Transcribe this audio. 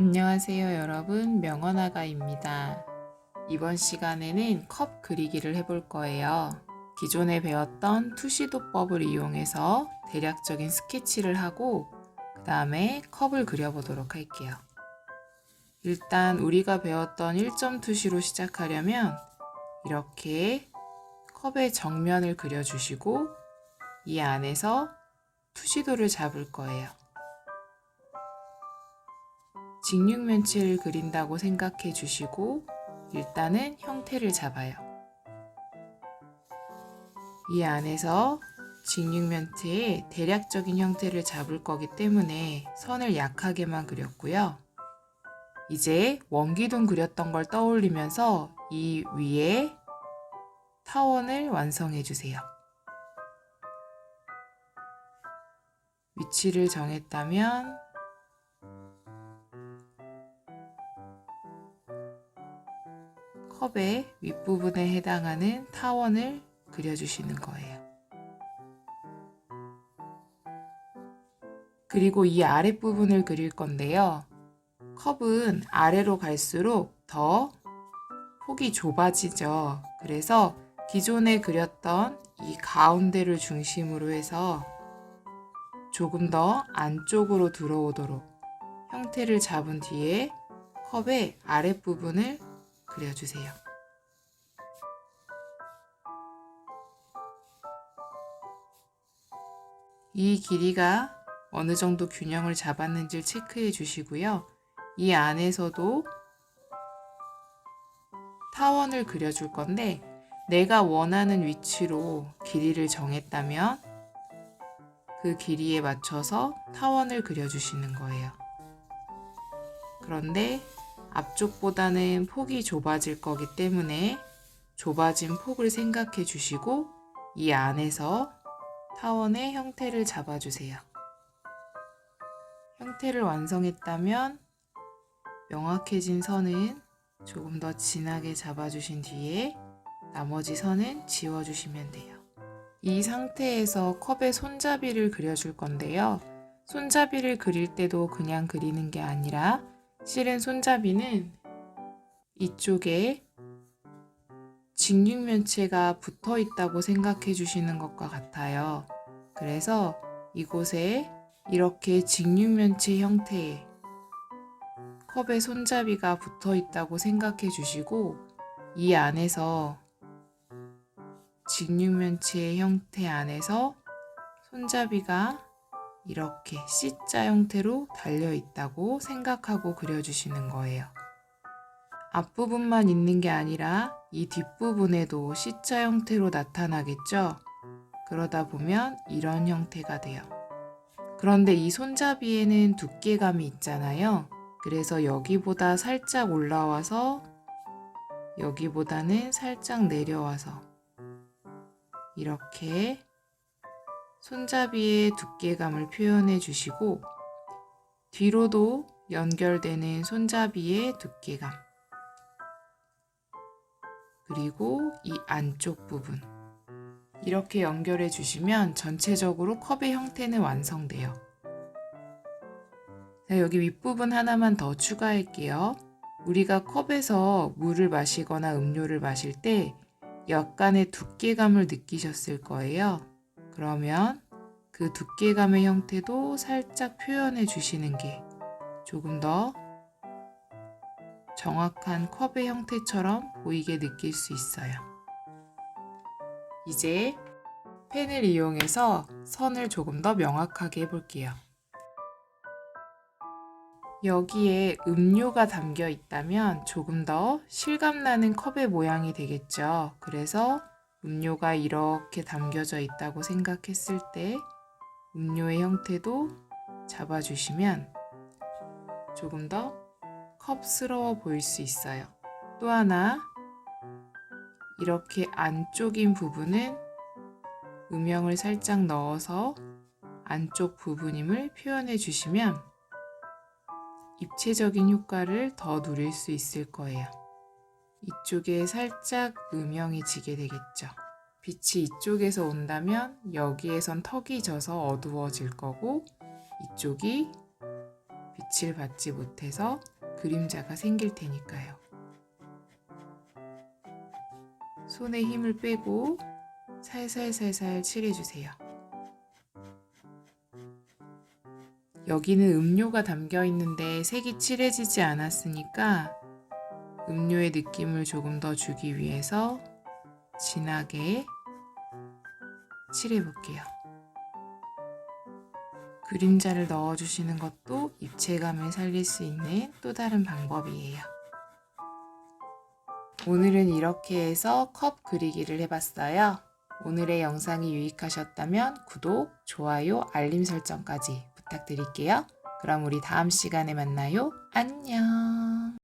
안녕하세요 여러분 명언아가입니다. 이번 시간에는 컵 그리기를 해볼 거예요. 기존에 배웠던 투시도법을 이용해서 대략적인 스케치를 하고 그 다음에 컵을 그려보도록 할게요. 일단 우리가 배웠던 1점 투시로 시작하려면 이렇게 컵의 정면을 그려주시고 이 안에서 투시도를 잡을 거예요. 직육면체를 그린다고 생각해 주시고 일단은 형태를 잡아요. 이 안에서 직육면체의 대략적인 형태를 잡을 거기 때문에 선을 약하게만 그렸고요. 이제 원기둥 그렸던 걸 떠올리면서 이 위에 타원을 완성해 주세요. 위치를 정했다면 컵의 윗부분에 해당하는 타원을 그려주시는 거예요. 그리고 이 아랫부분을 그릴 건데요. 컵은 아래로 갈수록 더 폭이 좁아지죠. 그래서 기존에 그렸던 이 가운데를 중심으로 해서 조금 더 안쪽으로 들어오도록 형태를 잡은 뒤에 컵의 아랫부분을 그려주세요. 이 길이가 어느 정도 균형을 잡았는지 체크해 주시고요. 이 안에서도 타원을 그려줄 건데 내가 원하는 위치로 길이를 정했다면 그 길이에 맞춰서 타원을 그려주시는 거예요. 그런데 앞쪽보다는 폭이 좁아질 거기 때문에 좁아진 폭을 생각해 주시고 이 안에서 타원의 형태를 잡아주세요. 형태를 완성했다면 명확해진 선은 조금 더 진하게 잡아주신 뒤에 나머지 선은 지워주시면 돼요. 이 상태에서 컵의 손잡이를 그려줄 건데요. 손잡이를 그릴 때도 그냥 그리는 게 아니라 실은 손잡이는 이쪽에 직육면체가 붙어 있다고 생각해 주시는 것과 같아요. 그래서 이곳에 이렇게 직육면체 형태의 컵의 손잡이가 붙어 있다고 생각해 주시고 이 안에서 직육면체의 형태 안에서 손잡이가 이렇게 C자 형태로 달려 있다고 생각하고 그려주시는 거예요. 앞부분만 있는 게 아니라 이 뒷부분에도 C자 형태로 나타나겠죠? 그러다 보면 이런 형태가 돼요. 그런데 이 손잡이에는 두께감이 있잖아요. 그래서 여기보다 살짝 올라와서 여기보다는 살짝 내려와서 이렇게 손잡이의 두께감을 표현해 주시고 뒤로도 연결되는 손잡이의 두께감 그리고 이 안쪽 부분 이렇게 연결해 주시면 전체적으로 컵의 형태는 완성돼요. 자, 여기 윗부분 하나만 더 추가할게요. 우리가 컵에서 물을 마시거나 음료를 마실 때 약간의 두께감을 느끼셨을 거예요. 그러면 그 두께감의 형태도 살짝 표현해 주시는 게 조금 더 정확한 컵의 형태처럼 보이게 느낄 수 있어요. 이제 펜을 이용해서 선을 조금 더 명확하게 해볼게요. 여기에 음료가 담겨 있다면 조금 더 실감나는 컵의 모양이 되겠죠. 그래서 음료가 이렇게 담겨져 있다고 생각했을 때 음료의 형태도 잡아주시면 조금 더 컵스러워 보일 수 있어요. 또 하나 이렇게 안쪽인 부분은 음영을 살짝 넣어서 안쪽 부분임을 표현해 주시면 입체적인 효과를 더 누릴 수 있을 거예요. 이쪽에 살짝 음영이 지게 되겠죠. 빛이 이쪽에서 온다면 여기에선 턱이 져서 어두워질 거고 이쪽이 빛을 받지 못해서 그림자가 생길 테니까요. 손에 힘을 빼고 살살살살 칠해주세요. 여기는 음료가 담겨 있는데 색이 칠해지지 않았으니까 음료의 느낌을 조금 더 주기 위해서 진하게 칠해 볼게요. 그림자를 넣어주시는 것도 입체감을 살릴 수 있는 또 다른 방법이에요. 오늘은 이렇게 해서 컵 그리기를 해봤어요. 오늘의 영상이 유익하셨다면 구독, 좋아요, 알림 설정까지 부탁드릴게요. 그럼 우리 다음 시간에 만나요. 안녕.